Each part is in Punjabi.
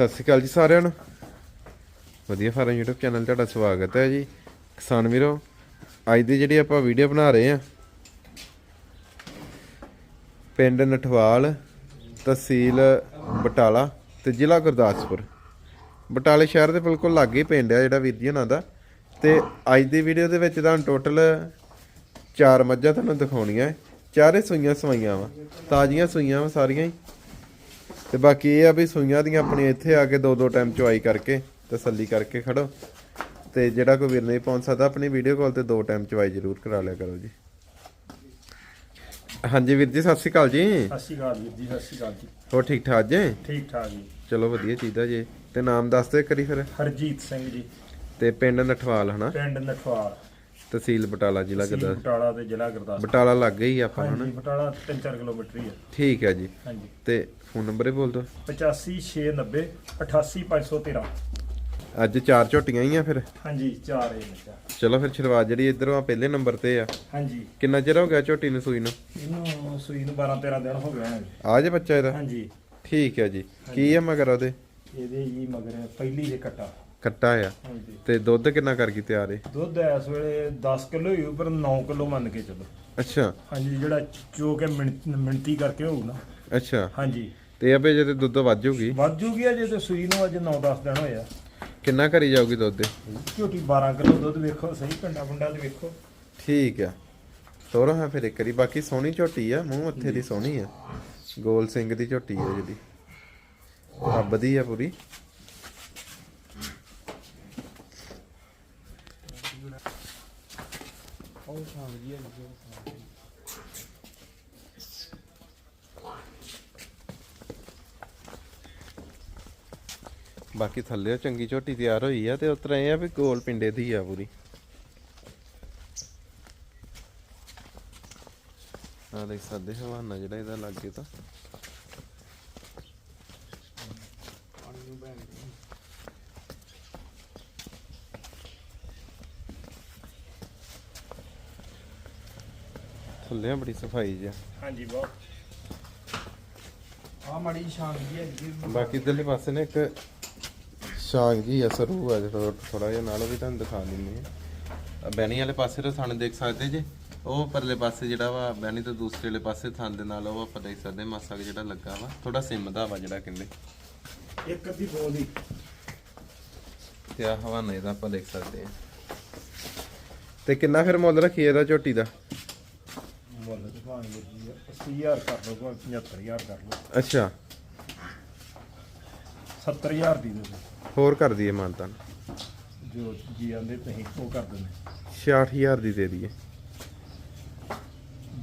ਸਤਿ ਸ਼੍ਰੀ ਅਕਾਲ ਜੀ ਸਾਰਿਆਂ ਨੂੰ। ਵਧੀਆ ਫਾਰਮ YouTube ਚੈਨਲ ਤੁਹਾਡਾ ਸਵਾਗਤ ਹੈ ਜੀ। ਕਿਸਾਨ ਵੀਰੋ, ਅੱਜ ਦੀ ਜਿਹੜੀ ਆਪਾਂ ਵੀਡੀਓ ਬਣਾ ਰਹੇ ਆ ਪਿੰਡ ਨਠਵਾਲ, ਤਹਿਸੀਲ ਬਟਾਲਾ ਤੇ ਜ਼ਿਲ੍ਹਾ ਗੁਰਦਾਸਪੁਰ। ਬਟਾਲੇ ਸ਼ਹਿਰ ਦੇ ਬਿਲਕੁਲ ਲਾਗੇ ਹੀ ਪਿੰਡ ਆ ਜਿਹੜਾ ਵੀਰ ਜੀ ਉਹਨਾਂ ਦਾ। ਤੇ ਅੱਜ ਦੀ ਵੀਡੀਓ ਦੇ ਵਿੱਚ ਤੁਹਾਨੂੰ ਟੋਟਲ ਚਾਰ ਮੱਝਾਂ ਤੁਹਾਨੂੰ ਦਿਖਾਉਣੀਆਂ। ਚਾਰੇ ਸੂਈਆਂ ਸਵਾਈਆਂ ਵਾ, ਤਾਜ਼ੀਆਂ ਸੂਈਆਂ ਵਾ ਸਾਰੀਆਂ ਹੀ। ਤੇ ਬਾਕੀ ਇਹ ਆ ਵੀ ਸੂਈਆਂ ਦੀਆਂ ਆਪਣੀ ਇੱਥੇ ਆ ਕੇ ਦੋ ਦੋ ਟਾਈਮ ਚੁਆਈ ਕਰਕੇ ਤਸੱਲੀ ਕਰਕੇ ਖੜੋ। ਤੇ ਜਿਹੜਾ ਕੋਈ ਵੀਰ ਨਹੀਂ ਪਹੁੰਚ ਸਕਦਾ ਆਪਣੀ ਵੀਡੀਓ ਕਾਲ ਤੇ ਦੋ ਟਾਈਮ ਚੁਆਈ ਜ਼ਰੂਰ ਕਰਾ ਲਿਆ ਕਰੋ ਜੀ। ਹਾਂਜੀ ਵੀਰ ਜੀ ਸਤਿ ਸ਼੍ਰੀ ਅਕਾਲ ਜੀ। ਸਤਿ ਸ਼੍ਰੀ ਅਕਾਲ ਵੀਰ ਜੀ ਸਤਿ ਸ਼੍ਰੀ ਅਕਾਲ ਜੀ। ਹੋਰ ਠੀਕ ਠਾਕ ਜੀ? ਠੀਕ ਠਾਕ ਜੀ। ਚਲੋ ਵਧੀਆ ਚੀਜ਼ਾਂ ਜੀ। ਤੇ ਨਾਮ ਦੱਸ ਦਿਓ ਕਰੀ ਫਿਰ। ਹਰਜੀਤ ਸਿੰਘ ਜੀ। ਤੇ ਪਿੰਡ ਨਠਵਾਲ ਹਨਾ? ਪਿੰਡ ਨਠਵਾਲ। ਤਹਿਸੀਲ ਬਟਾਲਾ ਜ਼ਿਲ੍ਹਾ ਤਹਿਸੀਲ ਬਟਾਲਾ ਤੇ ਜ਼ਿਲ੍ਹਾ ਗੁਰਦਾਸਪੁਰ। ਬਟਾਲਾ ਲੱਗ ਗਈ ਆਪਾਂ ਨੂੰ ਹਾਂਜੀ ਹਨਾ? ਬਟਾਲਾ 3-4 ਕਿਲੋਮੀਟਰ ਹੀ ਹੈ ਠੀਕ ਹੈ ਜੀ। ਹਾਂਜੀ। ਤੇ ਫੋਨ ਨੰਬਰ ਹੀ ਬੋਲ ਦਿਓ। 85690 88513 ਅੱਜ ਚਾਰ ਝੋਟੀਆਂ ਹੀ ਆ ਫਿਰ? ਹਾਂਜੀ ਚਾਰ ਇਹ ਬੱਚਾ ਚਲੋ ਫਿਰ ਸ਼ੁਰੂਆਤ ਜਿਹੜੀ ਇਧਰੋਂ ਆ ਪਹਿਲੇ ਨੰਬਰ ਤੇ ਆ। ਹਾਂਜੀ। ਕਿੰਨਾ ਚਿਰ ਹੋ ਗਿਆ ਝੋਟੀ ਨੂੰ ਸੂਈ ਨੂੰ? ਇਹਨੂੰ ਸੂਈ ਨੂੰ 12-13 ਦਿਨ ਹੋ ਗਏ ਹਨ ਆ ਜੇ ਬੱਚਾ ਇਹਦਾ? ਹਾਂਜੀ। ਠੀਕ ਹੈ ਜੀ। ਕੀ ਆ ਮਗਰ ਉਹਦੇ? ਇਹਦੇ ਜੀ ਮਗਰ ਪਹਿਲੀ ਦੇ ਕਟਾ। ਕੱਟਾ ਆ। ਹਾਂਜੀ। ਤੇ ਦੁੱਧ ਕਿੰਨਾ ਕਰ ਗਈ ਤਿਆਰ ਏ? ਦੁੱਧ ਇਸ ਵੇਲੇ 10 ਕਿਲੋ ਹੀ ਪਰ 9 ਕਿਲੋ ਮੰਨ ਕੇ ਚੱਲੋ। ਅੱਛਾ। ਹਾਂਜੀ ਜਿਹੜਾ ਚੋ ਕੇ ਮਿਣ- ਮਿਣਤੀ ਕਰਕੇ ਹੋਊ ਨਾ। ਅੱਛਾ। ਹਾਂਜੀ। ਤੇ ਅਬੇ ਜੇ ਤੇ ਦੁੱਧ ਵੱਧ ਜੂਗੀ? ਵੱਧ ਜੂਗੀ ਅਜੇ ਤੇ ਸੂਈ ਨੂੰ ਅੱਜ 9-10 ਦਿਨ ਹੋਇਆ ਕਿੰਨਾ ਕਰੀ ਜਾਊਗੀ ਦੁੱਧ ਦੇ ਝੋਟੀ 12 ਕਿਲੋ ਦੁੱਧ ਵੇਖੋ ਸਹੀ ਪਿੰਡਾ ਪੁੰਡਾ ਤੇ ਵੇਖੋ। ਠੀਕ ਆ। ਤੋਰੋ ਹਾਂ ਫਿਰ ਇੱਕ ਵਾਰੀ। ਬਾਕੀ ਸੋਹਣੀ ਝੋਟੀ ਆ ਮੂੰਹ ਮੱਥੇ ਦੀ ਸੋਹਣੀ ਆ। ਗੋਲ ਸਿੰਘ ਦੀ ਝੋਟੀ ਆ ਜਿਹੜੀ। ਰੱਬ ਦੀ ਆ ਪੂਰੀ। ਬਾਕੀ ਥੱਲੇ ਚੰਗੀ ਝੋਟੀ ਤਿਆਰ ਹੋਈ ਆ ਤੇ ਉਤਰਾ ਇਹ ਆ ਵੀ ਗੋਲ ਪਿੰਡੇ ਦੀ ਆ ਪੂਰੀ। ਆ ਦੇਖ ਸਕਦੇ ਹਵਾਨਾ ਜਿਹੜਾ ਇਹਦਾ ਲੱਗੇ ਤਾਂ। ਥੱਲੇ ਬੜੀ ਸਫ਼ਾਈ ਜਿਹਾ ਹਾਂਜੀ ਬਹੁਤ। ਆ ਮੜੀ ਦੀ ਹੈ ਜੀ ਬਾਕੀ ਇਧਰਲੇ ਪਾਸੇ ਨੇ ਇੱਕ ਸ਼ਾਂਗ ਜੀ ਅਸਰੂ ਆ ਜਿਹੜਾ ਥੋੜਾ ਜਿਹਾ ਨਾਲ ਉਹ ਵੀ ਤੁਹਾਨੂੰ ਦਿਖਾ ਦਿੰਦੇ ਆ। ਬੈਣੀ ਵਾਲੇ ਪਾਸੇ ਤੋਂ ਥਣ ਦੇਖ ਸਕਦੇ ਜੇ। ਉਹ ਪਰਲੇ ਪਾਸੇ ਜਿਹੜਾ ਵਾ ਬੈਣੀ ਤੋਂ ਦੂਸਰੇ ਵਾਲੇ ਪਾਸੇ ਥਣ ਦੇ ਨਾਲ ਉਹ ਆਪਾਂ ਦੇਖ ਸਕਦੇ ਮਾਸਾ ਜਿਹੜਾ ਲੱਗਾ ਵਾ ਥੋੜਾ ਸਿਮਦਾ ਵਾ ਜਿਹੜਾ ਕਹਿੰਦੇ। ਇੱਕ ਅੱਧੀ ਬੋਲ ਦੀ। ਤੇ ਆ ਹਵਾਨਾ ਇਹਦਾ ਆਪਾਂ ਦੇਖ ਸਕਦੇ ਤੇ ਕਿੰਨਾ ਫਿਰ ਮੁੱਲ ਰੱਖੀ ਇਹਦਾ ਝੋਟੀ ਦਾ? ਮੁੱਲ ਤੇ ਭਾਵੇਂ ਜੀ 80000 ਕਰ ਲਓ ਭਾਵੇਂ 75000 ਕਰ ਲਓ। ਅੱਛਾ। 70000 ਦੀ ਦੇ ਦਿਓ। ਹੋਰ ਕਰ ਦਈਏ ਮਾਨਤਾ ਜੋ ਜੀ ਆਂਦੇ ਤੁਸੀਂ ਉਹ ਕਰ ਦਿੰਦੇ। 66000 ਦੀ ਦੇ ਦਈਏ।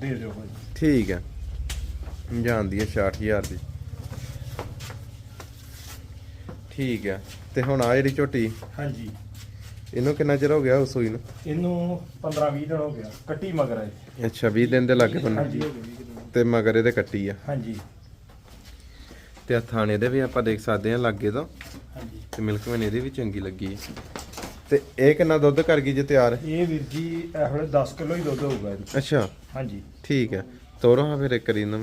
ਦੇ ਦਿਓ ਭਾਈ। ਠੀਕ ਹੈ। ਜਾਂਦੀ ਹੈ 66000 ਦੀ। ਠੀਕ ਹੈ। ਤੇ ਹੁਣ ਆ ਜਿਹੜੀ ਝੋਟੀ। ਹਾਂਜੀ। ਇਹਨੂੰ ਕਿੰਨਾ ਚਿਰ ਹੋ ਗਿਆ ਉਸ ਸੂਈ ਨੂੰ? ਇਹਨੂੰ 15 20 ਦਿਨ ਹੋ ਗਿਆ ਕੱਟੀ ਮਗਰ ਹੈ ਅੱਛਾ 20 ਦਿਨ ਦੇ ਲੱਗੇ ਬੰਨੇ ਤੇ ਮਗਰ ਇਹਦੇ ਕੱਟੀ ਆ। ਹਾਂਜੀ। ਤੇ ਆ ਥਾਣੇ ਦੇ ਵੀ ਆਪਾਂ ਦੇਖ ਸਕਦੇ ਆ ਲੱਗੇ ਤੋਂ। ਹਾਂਜੀ। ਤੇ ਮਿਲਕ ਮੈਨ ਇਹਦੀ ਵੀ ਚੰਗੀ ਲੱਗੀ। ਤੇ ਇਹ ਕਿੰਨਾ ਦੁੱਧ ਕਰ ਗਈ ਜੇ ਤਿਆਰ? ਇਹ ਵੀਰ ਜੀ ਇਹ ਵੇਲੇ 10 ਕਿਲੋ ਹੀ ਦੁੱਧ ਹੋਊਗਾ ਇਹਦੇ ਅੱਛਾ। ਹਾਂਜੀ। ਠੀਕ ਹੈ। ਤੋਰੋ ਹਾਂ ਫਿਰ ਇੱਕ ਕਰੀ ਇਹਨਾਂ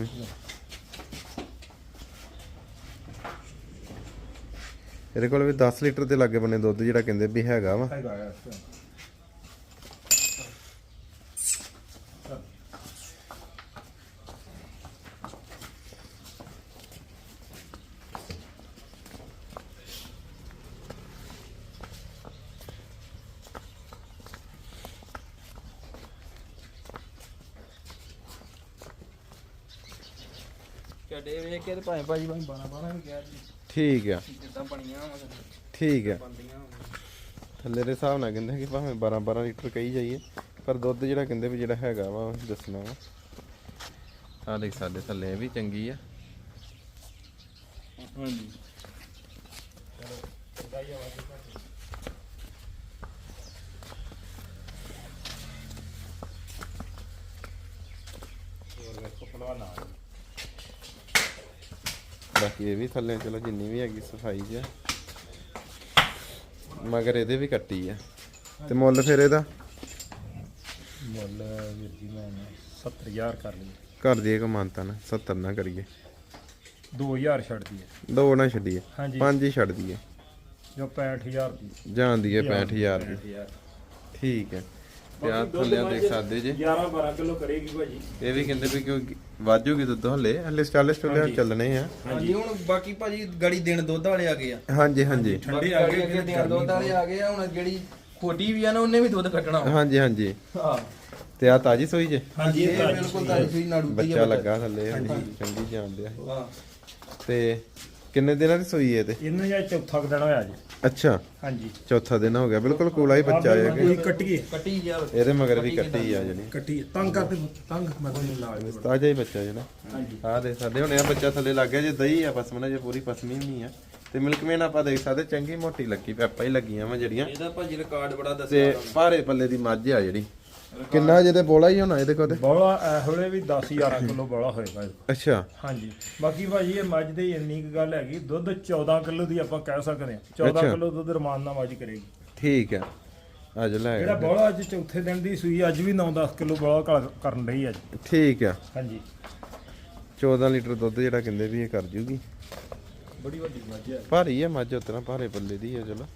ਇਹਦੇ ਕੋਲ ਵੀ 10 ਲੀਟਰ ਦੇ ਲਾਗੇ ਬੰਨੇ ਦੁੱਧ ਜਿਹੜਾ ਕਹਿੰਦੇ ਵੀ ਹੈਗਾ ਵਾ। ਹੈਗਾ ਆ ਇਸ ਵੇਖ ਕੇ ਤੇ ਭਾਵੇਂ ਭਾਜੀ ਭਾਵੇਂ ਬਾਣਾ ਬਾਣਾ ਵੀ ਕਿਹਾ ਜੀ ਠੀਕ ਆ। ਜਿੱਦਾਂ ਬਣੀਆਂ ਵਾ। ਠੀਕ ਆ। ਬੰਦੀਆਂ ਥੱਲੇ ਦੇ ਹਿਸਾਬ ਨਾਲ ਕਹਿੰਦੇ ਕਿ ਭਾਵੇਂ 12 12 ਲੀਟਰ ਕਹੀ ਜਾਈਏ ਪਰ ਦੁੱਧ ਜਿਹੜਾ ਕਹਿੰਦੇ ਵੀ ਜਿਹੜਾ ਹੈਗਾ ਵਾ ਉਹ ਦੱਸਣਾ ਵਾ। ਆ ਦੇਖ ਸਾਡੇ ਥੱਲੇ ਇਹ ਵੀ ਚੰਗੀ ਆ। ਹਾਂਜੀ। ਹੋਰ ਬਾਕੀ ਇਹ ਵੀ ਥੱਲੇ ਚਲੋ ਜਿੰਨੀ ਵੀ ਹੈਗੀ ਸਫ਼ਾਈ ਜਿਹਾ ਮਗਰ ਇਹਦੇ ਵੀ ਕੱਟੀ ਆ। ਤੇ ਮੁੱਲ ਫਿਰ ਇਹਦਾ? ਮੁੱਲ ਵੀਰ ਜੀ ਮੈਂ 70000 ਕਰ ਲਈ ਘਰ ਦੀ ਇੱਕ ਮਾਨਤਾ ਨਾ 70 ਨਾ ਕਰੀਏ। 2000 ਛੱਡਦੀ ਹੈ ਦੋ ਨਾ ਛੱਡੀਏ ਹਾਂਜੀ। ਪੰਜ ਹੀ ਛੱਡ ਦਈਏ। ਜੋ 65000 ਦੀ। ਜਾਂਦੀ ਹੈ 65000 ਦੀ। ਠੀਕ ਹੈ। ਆ ਥੱਲੇ ਦੇਖ ਸਕਦੇ ਜੇ। 11 12 ਕਿਲੋ ਕਰੇਗੀ ਭਾਜੀ। ਇਹ ਵੀ ਕਹਿੰਦੇ ਵੀ ਕਿਉਂ ਵਾਜੂਗੀ ਦੁੱਧ ਹਲੇ? ਹਲੇ ਸਟਾਲੇ ਸਟੋਲੇ ਚੱਲਣੇ ਆ। ਹਾਂਜੀ ਹੁਣ ਬਾਕੀ ਭਾਜੀ ਗੜੀ ਦਿਨ ਦੁੱਧ ਵਾਲੇ ਆ ਗਏ ਆ। ਹਾਂਜੀ ਹਾਂਜੀ। ਠੰਡੇ ਆ ਗਏ ਅੱਗੇ ਦਿਨ ਦੁੱਧ ਵਾਲੇ ਆ ਗਏ ਆ ਹੁਣ ਜਿਹੜੀ ਖੋਟੀ ਵੀ ਆ ਨਾ ਉਹਨੇ ਵੀ ਦੁੱਧ ਕੱਢਣਾ ਹਾਂਜੀ ਹਾਂਜੀ। ਹਾਂ। ਤੇ ਆ ਤਾਜੀ ਸੋਈ ਜੇ? ਹਾਂਜੀ ਇਹ ਬਿਲਕੁਲ ਤਾਜੀ ਸੂਈ ਨਾੜੂ ਦੀ ਬੱਚਾ ਲੱਗਾ ਥੱਲੇ ਹਾਂਜੀ। ਚੰਗੀ ਜਾਣਦੇ ਆ ਹਾਂ। ਤੇ ਕਿੰਨੇ ਦਿਨਾਂ ਦੀ ਸੋਈ ਹੈ ਤੇ? ਇਹਨਾਂ ਦਾ ਚੌਥਾ ਕੁ ਦਿਨ ਹੋਇਆ ਜੀ। ਅੱਛਾ। ਹਾਂਜੀ। ਚੌਥਾ ਦਿਨ ਹੋ ਗਿਆ। ਬਿਲਕੁਲ ਕੋਲਾ ਹੀ ਬੱਚਾ ਆ ਗਿਆ ਇਹ ਕੱਟੀਏ ਕੱਟੀ ਯਾਰ ਇਹਦੇ ਮਗਰ ਵੀ ਕੱਟੀ ਆ ਜਣੀ। ਕੱਟੀ ਤੰਗ ਕਰਦੇ ਤੰਗ ਮਤਲਬ ਨਾਲ ਤਾਜਾ ਹੀ ਬੱਚਾ ਜਿਹੜਾ ਹਾਂਜੀ। ਆ ਦੇ ਸਾਡੇ ਹੁਣੇ ਆ ਬੱਚਾ ਥੱਲੇ ਲੱਗ ਗਿਆ। ਜੇ ਦਹੀਂ ਆ ਪਸਮਣਾ ਜੇ ਪੂਰੀ ਪਸਮੀ ਨਹੀਂ ਆ। ਤੇ ਮਿਲਕਮੇਨ ਆਪਾਂ ਦੇਖ ਸਕਦੇ ਚੰਗੀ ਮੋਟੀ ਲੱਗੀ ਪੈਪਾ ਹੀ ਲੱਗੀਆਂ ਵਾ ਜਿਹੜੀਆਂ। ਇਹਦਾ ਭਾਜੀ ਰਿਕਾਰਡ ਬੜਾ ਤੇ ਦੱਸਿਆ। ਭਾਰੇ ਪੱਲੇ ਦੀ ਮੱਝ ਆ ਜਿਹੜੀ। ਕਿੰਨਾ ਜਿਹਦੇ ਬੋਲਾ ਹੀ ਹੋਣਾ ਇਹਦੇ ਕੋਲ ਬੋਲਾ ਇਹ ਵੇਲੇ ਵੀ 10 11 ਕਿਲੋ ਬੋਲਾ ਹੋਏਗਾ। ਅੱਛਾ। ਹਾਂਜੀ। ਬਾਕੀ ਭਾਜੀ ਇਹ ਮੱਝ ਦੀ ਇੰਨੀ ਕੁ ਗੱਲ ਹੈਗੀ ਦੁੱਧ 14 ਕਿਲੋ ਦੀ ਆਪਾਂ ਕਹਿ ਸਕਦੇ ਹਾਂ। 14 ਅੱਛਾ। ਕਿਲੋ ਦੁੱਧ ਰਮਾਨ ਨਾਲ ਮੱਝ ਕਰੇਗੀ। ਠੀਕ ਆ ਅੱਜ ਲੈ ਜਿਹੜਾ ਬੋਲਾ ਅੱਜ ਚੌਥੇ ਦਿਨ ਦੀ ਸੂਈ ਅੱਜ ਵੀ 9-10 ਕਿਲੋ ਬੋਲਾ ਕਰਨ ਰਹੀ ਅੱਜ। ਠੀਕ ਆ ਹਾਂਜੀ। 14 ਲੀਟਰ ਦੁੱਧ ਜਿਹੜਾ ਕਹਿੰਦੇ ਵੀ ਇਹ ਕਰ ਜੂਗੀ। ਬੜੀ ਵੱਡੀ ਮੱਝ ਹੈ। ਭਾਰੀ ਆ ਮੱਝ ਉਤਨਾ ਭਾਰੇ ਪੱਲੇ ਦੀ ਆ ਚਲੋ।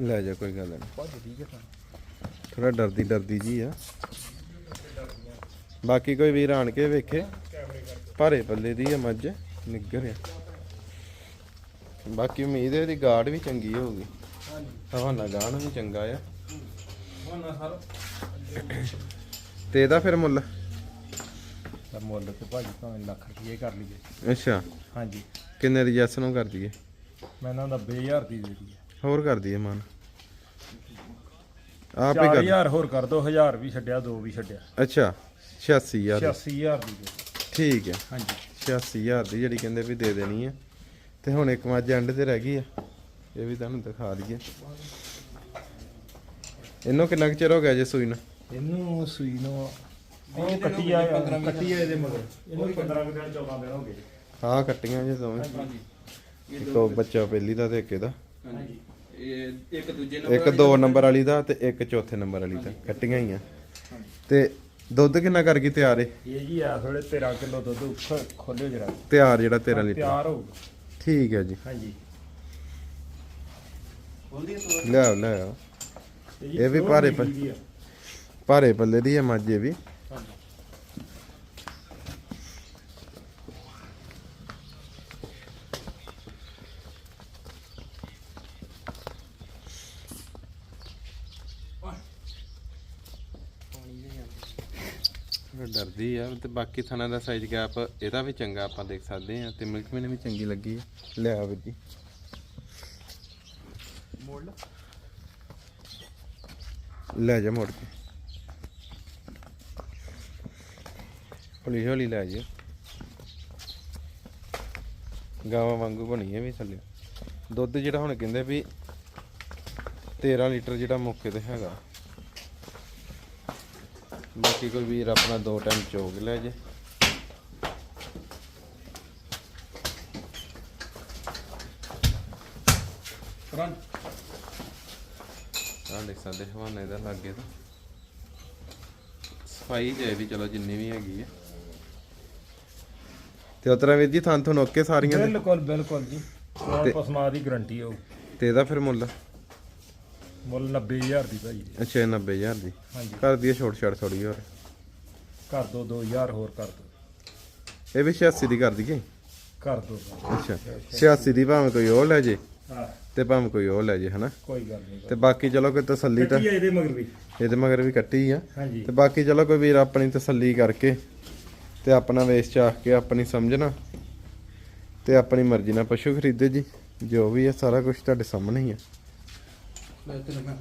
ਲੈ ਜਾ ਕੋਈ ਗੱਲ ਨਹੀਂ। ਥੋੜਾ ਡਰਦੀ ਡਰਦੀ ਜੀ ਆ। ਬਾਕੀ ਕੋਈ ਵੀਰ ਆਣ ਕੇ ਵੇਖੇ। ਭਾਰੇ ਪੱਲੇ ਦੀ ਆ ਮੱਝ ਨਿੱਗਰ ਆ। ਬਾਕੀ ਉਮੀਦ ਹੈ ਇਹਦੀ ਗਾਰਡ ਵੀ ਚੰਗੀ ਹੋਊਗੀ। ਹਵਾਨਾ ਗਾਣ ਵੀ ਚੰਗਾ ਆ। ਤੇ ਇਹਦਾ ਫਿਰ ਮੁੱਲ? ਤਾਂ ਮੁੱਲ ਤੇ ਭਾਜੀ ਭਾਵੇਂ ਲੱਖ ਰੁਪਏ ਕਰ ਲਈਏ। ਅੱਛਾ। ਹਾਂਜੀ। ਕਿੰਨੇ ਦੀ ਜੈਸ ਨੂੰ ਕਰ ਦਈਏ? ਮੈਂ ਇਹਨਾਂ ਦਾ 2000 ਦੀ ਦੇ ਦਈਏ। ਹੋਰ ਕਰ ਦਈਏ ਮਨ। ਆਪ ਹੀ ਕਰ 4000 ਹੋਰ ਕਰ ਦੋ 1000 ਵੀ ਛੱਡਿਆ ਦੋ ਵੀ ਛੱਡਿਆ। ਅੱਛਾ 86000 ਦੀ। 86000 ਦੀ ਦੇ। ਠੀਕ ਹੈ। ਹਾਂਜੀ। 86000 ਦੀ ਜਿਹੜੀ ਕਹਿੰਦੇ ਵੀ ਦੇ ਦੇਣੀ ਹੈ। ਤੇ ਹੁਣ ਇੱਕ ਮੱਝ ਐਂਡ ਤੇ ਰਹਿ ਗਈ ਆ ਇਹ ਵੀ ਤੁਹਾਨੂੰ ਦਿਖਾ ਦਈਏ। ਇਹਨੂੰ ਕਿੰਨਾ ਕੁ ਚਿਰ ਹੋ ਗਿਆ ਜੇ ਸੂਈ ਨੂੰ? ਇਹਨੂੰ ਸੂਈ ਨੂੰ ਉਹ ਕੱਟੀ ਆ ਕੱਟੀ ਆ ਇਹਦੇ ਮਗਰ। ਇਹਨੂੰ 15 ਕੁ ਦਿਨ 14 ਦਿਨ ਹੋ ਗਏ। ਹਾਂ ਕੱਟੀਆਂ ਜੇ ਦੋਵੇਂ। ਹਾਂਜੀ। ਇੱਕ ਉਹ ਬੱਚਾ ਪਹਿਲੀ ਦਾ ਤੇ ਇੱਕ ਇਹਦਾ। ਹਾਂਜੀ। ਇਹ ਇੱਕ ਦੂਜੇ ਇੱਕ ਦੋ ਨੰਬਰ ਵਾਲੀ ਦਾ ਤੇ ਇੱਕ ਚੌਥੇ ਨੰਬਰ ਵਾਲੀ ਦਾ। ਕੱਟੀਆਂ ਹੀ ਆ। ਤੇ ਦੁੱਧ ਕਿੰਨਾ ਕਰ ਗਈ ਤਿਆਰ ਏ? ਇਹ ਜੀ ਆ ਥੋੜੇ 13 ਕਿਲੋ ਦੁੱਧ ਉੱਪਰ ਖੋਲਿਓ ਜਰਾ। ਤਿਆਰ ਜਿਹੜਾ 13 ਲੀਟਰ। ਤਿਆਰ ਹੋਊਗਾ ਠੀਕ ਹੈ ਜੀ। ਹਾਂਜੀ। ਲੈ ਆਓ, ਲੈ ਜੀ ਇਹ ਵੀ ਭਾਰੇ। ਭਾਰੇ ਪੱਲੇ ਦੀ ਹੈ ਮੱਝ ਇਹ ਵੀ ਹਾਂਜੀ। ਥੋੜ੍ਹਾ ਡਰਦੀ ਆ ਤੇ ਬਾਕੀ ਥਣਾ ਦਾ ਸਾਈਜ਼ ਗੈਪ ਇਹਦਾ ਵੀ ਚੰਗਾ ਆਪਾਂ ਦੇਖ ਸਕਦੇ ਆ ਤੇ ਮਿਲਕ ਮੈਨੇ ਵੀ ਚੰਗੀ ਲੱਗੀ ਆ। ਲੈ ਆ ਵੀਰ ਜੀ। ਮੋੜ ਲਾ ਲੈ ਜਾ ਮੋੜ ਕੇ। ਹੌਲੀ ਹੌਲੀ ਲੈ ਜਾ। ਗਾਵਾਂ ਵਾਂਗੂ ਬਣੀ ਹੈ ਵੀ ਥੱਲੇ। ਦੁੱਧ ਜਿਹੜਾ ਹੁਣ ਕਹਿੰਦੇ ਵੀ 13 ਲੀਟਰ ਜਿਹੜਾ ਮੌਕੇ ਤੇ ਹੈਗਾ। ਬਾਕੀ ਕੋਈ ਵੀਰ ਆਪਣਾ ਦੋ ਟਾਈਮ ਚੋਗ ਲੈ ਜੇ। ਫਰੰਟ ਆਹ ਦੇਖ ਸਕਦੇ ਹਵਾਨੇ ਦਾ ਲੱਗੇ ਤਾਂ। ਸਫ਼ਾਈ ਜੇ ਵੀ ਚਲੋ ਜਿੰਨੀ ਵੀ ਹੈਗੀ ਹੈ ਤੇ ਉਤਰਾ ਵੀਰ ਜੀ ਥਾਂ ਤੁਹਾਨੂੰ ਓਕੇ ਸਾਰੀਆਂ ਦੇ? ਬਿਲਕੁਲ ਬਿਲਕੁਲ ਜੀ। ਤੇ- ਪਸਮਾ ਦੀ ਗਰੰਟੀ ਹੋਊ। ਤੇ ਇਹਦਾ ਫਿਰ ਮੁੱਲ? ਮੁੱਲ 90000 ਦੀ ਭਾਜੀ ਅੱਛਾ ਇਹ 90000 ਦੀ। ਹਾਂਜੀ। ਕਰ ਦਈਏ ਛੋਟ ਛਾੜ ਥੋੜੀ ਹੋਰ। ਕਰ ਦੋ 2000 ਹੋਰ ਕਰ ਦੋ। ਇਹ ਵੀ 86 ਦੀ ਕਰ ਦਈਏ ਕਰ ਦੋ ਅੱਛਾ 86 ਦੀ ਭਾਵੇਂ ਕੋਈ ਉਹ ਲੈ ਜੇ ਹਾਂ। ਤੇ ਭਾਵੇਂ ਕੋਈ ਉਹ ਲੈ ਜੇ ਹਨਾ? ਕੋਈ ਗੱਲ ਨਹੀਂ। ਤੇ ਬਾਕੀ ਚਲੋ ਕੋਈ ਤਸੱਲੀ ਤਾਂ ਆ ਇਹਦੇ ਮਗਰ ਵੀ। ਇਹਦੇ ਮਗਰ ਵੀ ਕੱਟੀ ਆ। ਹਾਂਜੀ। ਤੇ ਬਾਕੀ ਚਲੋ ਕੋਈ ਵੀਰ ਆਪਣੀ ਤਸੱਲੀ ਕਰਕੇ ਤੇ ਆਪਣਾ ਵੇਚ ਚਾਹ ਕੇ ਆਪਣੀ ਸਮਝਣਾ ਤੇ ਆਪਣੀ ਮਰਜ਼ੀ ਨਾਲ ਪਸ਼ੂ ਖਰੀਦੇ ਜੀ। ਜੋ ਵੀ ਹੈ ਸਾਰਾ ਕੁਝ ਤੁਹਾਡੇ ਸਾਹਮਣੇ ਹੀ ਹੈ ਮੈਂ ਤੈਨੂੰ ਮੈਂ